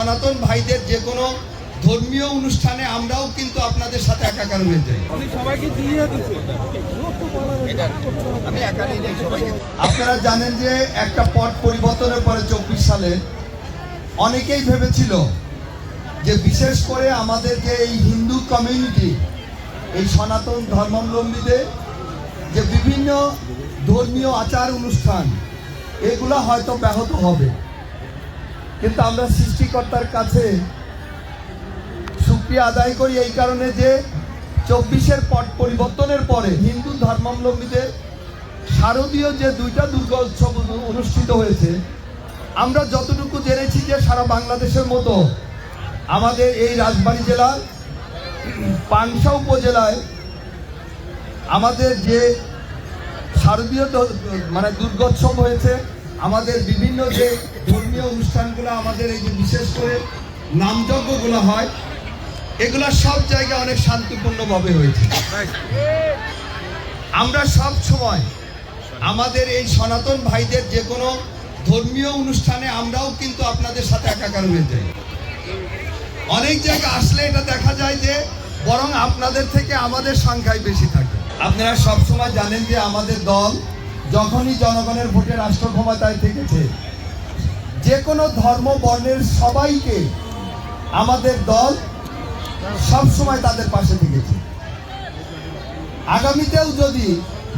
সনাতন ভাইদের যে কোনো ধর্মীয় অনুষ্ঠানে আমরাও কিন্তু আপনাদের সাথে একাকার হয়ে যাই। সবাইকে দিয়ে দিচ্ছে আমি একা নেই নাই, সবাইকে। আপনারা জানেন যে একটা পট পরিবর্তনের পরে চব্বিশ সালে অনেকেই ভেবেছিল যে বিশেষ করে আমাদের যে এই হিন্দু কমিউনিটি এই সনাতন ধর্মাবলম্বীদের যে বিভিন্ন ধর্মীয় আচার অনুষ্ঠান এগুলো হয়তো ব্যাহত হবে। কিন্তু আমরা সৃষ্টিকর্তার কাছে সুক্রিয়া আদায় করি এই কারণে যে চব্বিশের পট পরিবর্তনের পরে হিন্দু ধর্মাবলম্বীদের শারদীয় যে দুইটা দুর্গা উৎসব অনুষ্ঠিত হয়েছে, আমরা যতটুকু জেনেছি যে সারা বাংলাদেশের মতো আমাদের এই রাজবাড়ী জেলার পাংশা উপজেলায় আমাদের যে শারদীয় মানে দুর্গোৎসব হয়েছে আমাদের বিভিন্ন যে ধর্মীয় অনুষ্ঠানগুলো আমাদের এই যে বিশেষ করে নামযজ্ঞগুলো হয়, এগুলো সব জায়গায় অনেক শান্তিপূর্ণভাবে হয়েছে। আমরা সব সময় আমাদের এই সনাতন ভাইদের যে কোনো ধর্মীয় অনুষ্ঠানে আমরাও কিন্তু আপনাদের সাথে একাকার হয়ে যাই। অনেক জায়গায় আসলে এটা দেখা যায় যে বরং আপনাদের থেকে আমাদের সংখ্যাই বেশি থাকে। আপনারা সব সময় জানেন যে আমাদের দল যখনই জনগণের ভোটে রাষ্ট্র ক্ষমতায় থেকেছে, যে কোনো ধর্ম বর্ণের সবাইকে আমাদের দল সব সময় তাদের পাশে থেকেছে। আগামীতেও যদি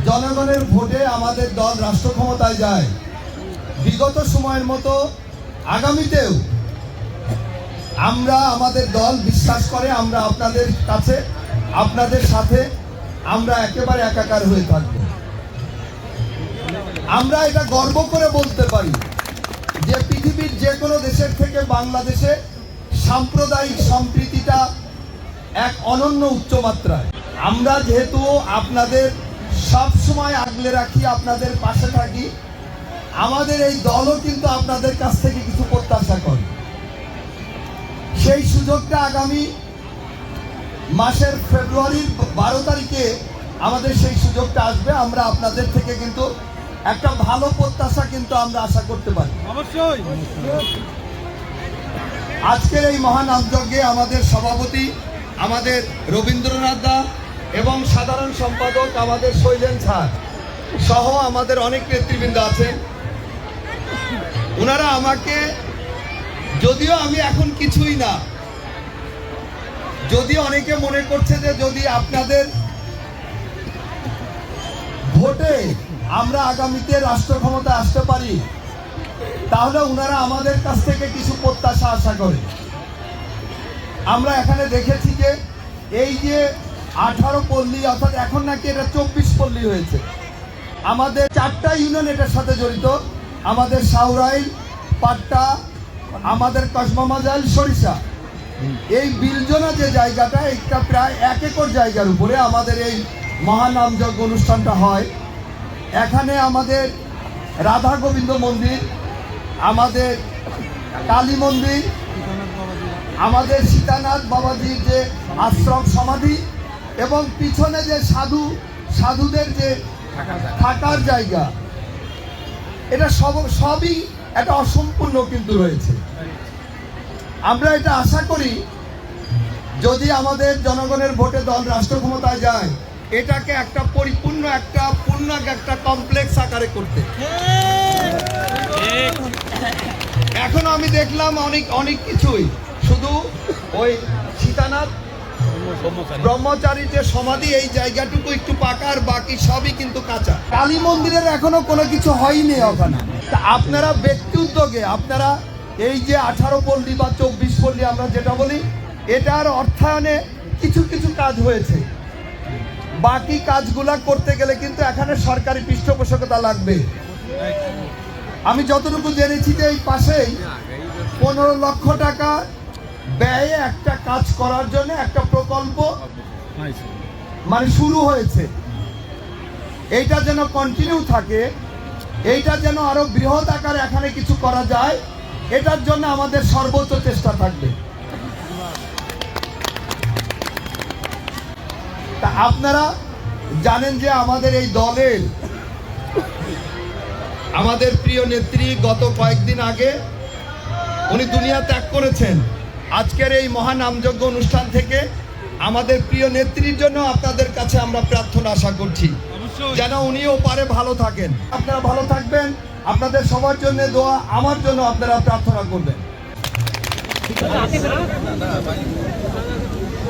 জনগণের ভোটে আমাদের দল রাষ্ট্র ক্ষমতায় যায়, বিগত সময়ের মতো আগামীতেও আমরা আমাদের দল বিশ্বাস করে আমরা আপনাদের কাছে, আপনাদের সাথে আমরা একেবারে একাকার হয়ে থাকব। আমরা এটা গর্ব করে বলতে পারি যে পৃথিবীর যে কোনো দেশের থেকে বাংলাদেশে সাম্প্রদায়িক সম্প্রীতিটা এক অনন্য উচ্চমাত্রায় আমরা যেহেতু আপনাদের সব সময় আগলে রাখি, আপনাদের পাশে থাকি, আমাদের এই দলও কিন্তু আপনাদের কাছ থেকে কিছু প্রত্যাশা করে। সেই সুযোগটা আগামী মাসের ফেব্রুয়ারির বারো তারিখে আমাদের সেই সুযোগটা আসবে। আমরা আপনাদের থেকে কিন্তু একটা ভালো প্রত্যাশা কিন্তু আমরা আশা করতে পারি। অবশ্যই। আজকের এই মহান আমযজ্ঞে আমাদের সভাপতি আমাদের রবীন্দ্রনাথ দা এবং সাধারণ সম্পাদক আমাদের শৈলেন স্যার সহ আমাদের অনেক নেতৃবৃন্দ আছেন। ওনারা আমাকে যদিও আমি এখন কিছুই না যদি অনেকে মনে করছে যে যদি আপনাদের ভোটে আমরা আগামীতে রাষ্ট্র ক্ষমতায় আসতে পারি, তাহলে ওনারা আমাদের কাছ থেকে কিছু প্রত্যাশা আশা করে। আমরা এখানে দেখেছি যে, এই যে আঠারো পল্লী, অর্থাৎ এখন নাকি এটা চব্বিশ পল্লী হয়েছে। আমাদের চারটা ইউনিয়ন এটার সাথে জড়িত। আমাদের সাউরাইল, পাট্টা, আমাদের কসমামাজাল সরিষা। এই বিলজনা যে জায়গাটা, এটা প্রায় এক একর জায়গার উপরে আমাদের এই মহানামযজ্ঞ অনুষ্ঠানটা হয়। এখানে আমাদের রাধা গোবিন্দ মন্দির, আমাদের কালী মন্দির, আমাদের সীতানাথ বাবাজির যে আশ্রম সমাধি এবং পিছনে যে সাধু, সাধুদের যে থাকার জায়গা, এটা সব, সবই একটা অসম্পূর্ণ কিন্তু রয়েছে। আমরা এটা আশা করি, যদি আমাদের জনগণের ভোটে দল রাষ্ট্র ক্ষমতায় যায় এটাকে একটা পরিপূর্ণ একটা পূর্ণাঙ্গ একটা কমপ্লেক্স আকারে করতে। এখন আমি দেখলাম অনেক অনেক কিছুই। শুধু ওই সীতানাথ, ব্রহ্মচারী যে সমাধি, এই জায়গাটুকু একটু পাকার বাকি সবই কিন্তু কাঁচা। কালী মন্দিরের এখনও কোনো কিছু হয়নি ওখানে। তা আপনারা ব্যক্তি উদ্যোগে, আপনারা এই যে আঠারো পল্লী বা চব্বিশ পল্লী আমরা যেটা বলি, এটার অর্থায়নে কিছু কিছু কাজ হয়েছে। বাকি কাজগুলা করতে গেলে কিন্তু এখানে সরকারি পৃষ্ঠপোষকতা লাগবে। আমি যতটুকু জেনেছি যে এই পাশেই পনেরো লক্ষ টাকা ব্যয়ে একটা কাজ করার জন্য একটা প্রকল্প মানে শুরু হয়েছে। এইটা যেন কন্টিনিউ থাকে, এইটা যেন আরও বৃহৎ আকারে এখানে কিছু করা যায়, এটার জন্য আমাদের সর্বোচ্চ চেষ্টা থাকবে। তা আপনারা জানেন যে আমাদের এই দলের আমাদের প্রিয় নেত্রী গত কয়েকদিন আগে উনি দুনিয়া ত্যাগ করেছেন। আজকের এই মহানামযজ্ঞ অনুষ্ঠান থেকে আমাদের প্রিয় নেত্রীর জন্য আপনাদের কাছে আমরা প্রার্থনা আশা করছি। যেন উনিও পারে ভালো থাকেন। আপনারা ভালো থাকবেন। আপনাদের সবার জন্য দোয়া আমার জন্য আপনারা প্রার্থনা করবেন।